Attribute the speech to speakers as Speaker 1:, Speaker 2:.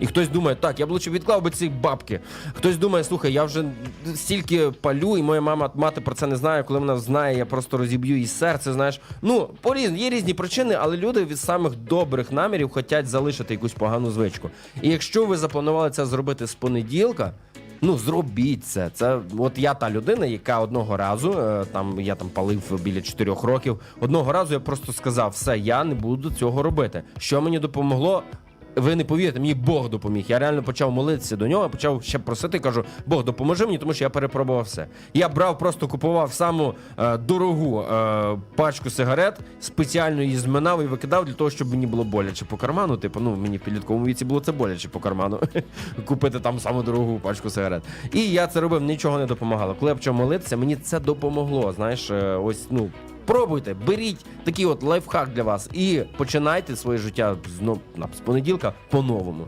Speaker 1: І хтось думає, так, я б лучше відклав би ці бабки. Хтось думає, слухай, я вже стільки палю, і моя мама мати про це не знає. Коли вона знає, я просто розіб'ю її серце. Знаєш, ну по різні є різні причини, але люди від самих добрих намірів хочуть залишити якусь погану звичку. І якщо ви запланували це зробити з понеділка. Ну, зробіть це. Це от я та людина, яка одного разу е, там я там палив біля 4 років. Одного разу я просто сказав: все, я не буду цього робити. Що мені допомогло? Ви не повірите, мені Бог допоміг. Я реально почав молитися до нього, почав ще просити. Кажу, Бог, допоможи мені, тому що я перепробував все. Я брав, просто купував саму е, дорогу е, пачку сигарет, спеціально її зминав і викидав для того, щоб мені було боляче по карману. Типу, ну мені в підлітковому віці було це боляче по карману. Купити там саму дорогу пачку сигарет. І я це робив, нічого не допомагало. Коли я почав молитися, мені це допомогло. Знаєш, е, ось ну. Пробуйте, беріть такий от лайфхак для вас і починайте своє життя ну, з понеділка по-новому.